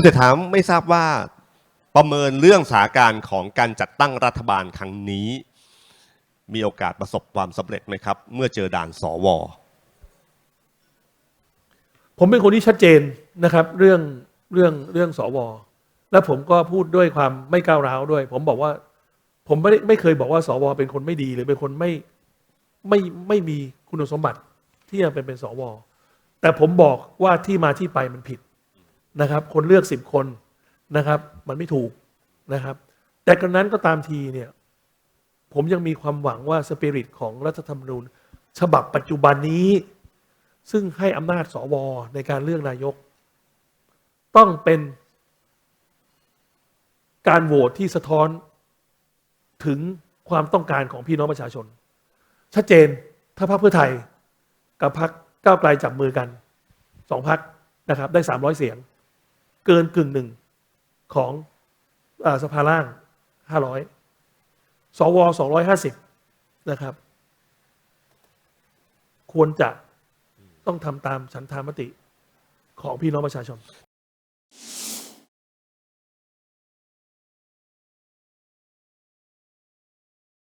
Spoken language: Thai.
คุณเศรษฐาไม่ทราบว่าประเมินเรื่องสถานการณ์ของการจัดตั้งรัฐบาลครั้งนี้ มีโอกาสประสบความสำเร็จไหมครับ เมื่อเจอด่านสวผมเป็นคนที่ชัดเจนนะครับ เรื่องเรื่องเรื่องสวและผมก็พูดด้วยความไม่ก้าวร้าวด้วย ผมบอกว่าผมไม่ได้ไม่เคยบอกว่าสวเป็นคนไม่ดีหรือเป็นคนไม่ไม่ไม่มีคุณสมบัติที่จะเป็นเป็นสวแต่ผมบอกว่าที่มาที่ไปมันผิด นะครับ คนเลือกสิบคนนะครับ มันไม่ถูกนะครับ แต่กระนั้นก็ตามทีเนี่ย ผมยังมีความหวังว่าสปิริตของรัฐธรรมนูญ ฉบับปัจจุบันนี้ ซึ่งให้อำนาจสวในการเลือกนายก ต้องเป็นการโหวตที่สะท้อนถึงความต้องการของพี่น้องประชาชน ชัดเจนถ้าพรรคเพื่อไทยกับพรรคก้าวไกลจับมือกันสองพรรคนะครับ ได้สามร้อยเสียง เกินกึ่งหนึ่งของอสภาล่าง 500 สว 250 นะครับ ควรจะต้องทำตามฉันทามติของพี่น้องประชาชน